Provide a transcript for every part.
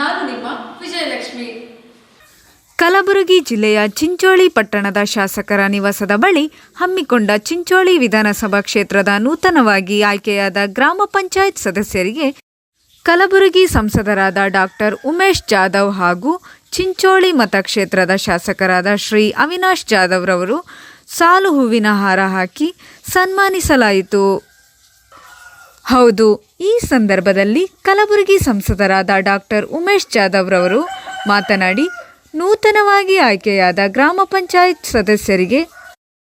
ನಾನು ನಿಮ್ಮ ವಿಜಯಲಕ್ಷ್ಮಿ. ಕಲಬುರಗಿ ಜಿಲ್ಲೆಯ ಚಿಂಚೋಳಿ ಪಟ್ಟಣದ ಶಾಸಕರ ನಿವಾಸದ ಬಳಿ ಹಮ್ಮಿಕೊಂಡ ಚಿಂಚೋಳಿ ವಿಧಾನಸಭಾ ಕ್ಷೇತ್ರದ ನೂತನವಾಗಿ ಆಯ್ಕೆಯಾದ ಗ್ರಾಮ ಪಂಚಾಯತ್ ಸದಸ್ಯರಿಗೆ ಕಲಬುರಗಿ ಸಂಸದರಾದ ಡಾಕ್ಟರ್ ಉಮೇಶ್ ಜಾಧವ್ ಹಾಗೂ ಚಿಂಚೋಳಿ ಮತಕ್ಷೇತ್ರದ ಶಾಸಕರಾದ ಶ್ರೀ ಅವಿನಾಶ್ ಜಾಧವ್ರವರು ಸಾಲು ಹೂವಿನ ಹಾರ ಹಾಕಿ ಸನ್ಮಾನಿಸಲಾಯಿತು. ಹೌದು ಈ ಸಂದರ್ಭದಲ್ಲಿ ಕಲಬುರಗಿ ಸಂಸದರಾದ ಡಾಕ್ಟರ್ ಉಮೇಶ್ ಜಾಧವ್ ರವರು ಮಾತನಾಡಿ ನೂತನವಾಗಿ ಆಯ್ಕೆಯಾದ ಗ್ರಾಮ ಪಂಚಾಯತ್ ಸದಸ್ಯರಿಗೆ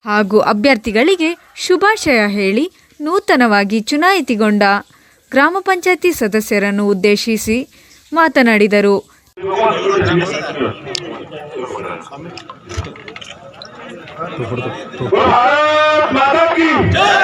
ಹಾಗೂ ಅಭ್ಯರ್ಥಿಗಳಿಗೆ ಶುಭಾಶಯ ಹೇಳಿ ನೂತನವಾಗಿ ಚುನಾಯಿತಿಗೊಂಡ ಗ್ರಾಮ ಪಂಚಾಯತಿ ಸದಸ್ಯರನ್ನು ಉದ್ದೇಶಿಸಿ ಮಾತನಾಡಿದರು. ಜೈ!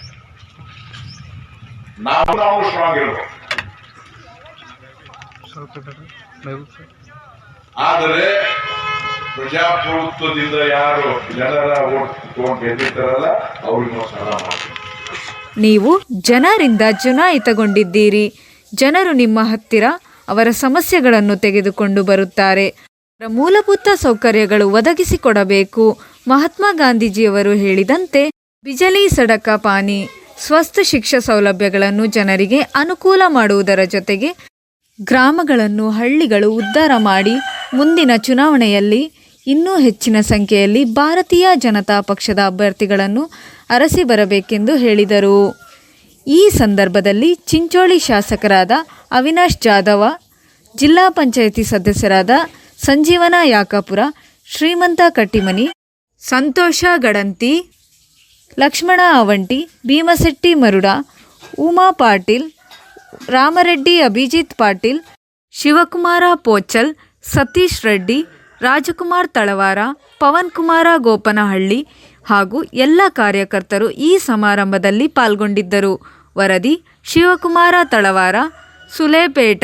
ನಾವು ನಾವು ಸ್ಟ್ರಾಂಗ್ ಇರಬೇಕು ಆದರೆ ಪ್ರಜಾಪ್ರಭುತ್ವದಿಂದ ಯಾರು ಜನರ ಓಟ್ ತಗೊಂಡು ಗೆದ್ದಿರ್ತಾರಲ್ಲ ಅವ್ರಿಗೆ ನಾವು ಸಾಲ ಮಾಡ್ತೀವಿ. ನೀವು ಜನರಿಂದ ಚುನಾಯಿತಗೊಂಡಿದ್ದೀರಿ. ಜನರು ನಿಮ್ಮ ಹತ್ತಿರ ಅವರ ಸಮಸ್ಯೆಗಳನ್ನು ತೆಗೆದುಕೊಂಡು ಬರುತ್ತಾರೆ. ಅವರ ಮೂಲಭೂತ ಸೌಕರ್ಯಗಳು ಒದಗಿಸಿಕೊಡಬೇಕು. ಮಹಾತ್ಮ ಗಾಂಧೀಜಿಯವರು ಹೇಳಿದಂತೆ ಬಿಜಲಿ ಸಡಕ ಪಾನಿ. ಸ್ವಸ್ಥ ಶಿಕ್ಷಾ ಸೌಲಭ್ಯಗಳನ್ನು ಜನರಿಗೆ ಅನುಕೂಲ ಮಾಡುವುದರ ಜೊತೆಗೆ ಗ್ರಾಮಗಳನ್ನು, ಹಳ್ಳಿಗಳು ಉದ್ಧಾರ ಮಾಡಿ ಮುಂದಿನ ಚುನಾವಣೆಯಲ್ಲಿ ಇನ್ನೂ ಹೆಚ್ಚಿನ ಸಂಖ್ಯೆಯಲ್ಲಿ ಭಾರತೀಯ ಜನತಾ ಪಕ್ಷದ ಅಭ್ಯರ್ಥಿಗಳನ್ನು ಅರಸಿ ಬರಬೇಕೆಂದು ಹೇಳಿದರು. ಈ ಸಂದರ್ಭದಲ್ಲಿ ಚಿಂಚೋಳಿ ಶಾಸಕರಾದ ಅವಿನಾಶ್ ಜಾಧವ, ಜಿಲ್ಲಾ ಪಂಚಾಯಿತಿ ಸದಸ್ಯರಾದ ಸಂಜೀವನ ಯಾಕಾಪುರ, ಶ್ರೀಮಂತ ಕಟ್ಟಿಮನಿ, ಸಂತೋಷ ಗಡಂತಿ ಲಕ್ಷ್ಮಣ ಅವಂಟಿ ಭೀಮಸೆಟ್ಟಿ ಮರುಡ, ಉಮಾ ಪಾಟೀಲ್, ರಾಮರೆಡ್ಡಿ ಅಭಿಜಿತ್ ಪಾಟೀಲ್, ಶಿವಕುಮಾರ ಪೋಚಲ್, ಸತೀಶ್ ರೆಡ್ಡಿ, ರಾಜಕುಮಾರ್ ತಳವಾರ, ಪವನ್ ಕುಮಾರ ಗೋಪನಹಳ್ಳಿ ಹಾಗೂ ಎಲ್ಲ ಕಾರ್ಯಕರ್ತರು ಈ ಸಮಾರಂಭದಲ್ಲಿ ಪಾಲ್ಗೊಂಡಿದ್ದರು. ವರದಿ ಶಿವಕುಮಾರ ತಳವಾರ, ಸುಲೇಪೇಟ.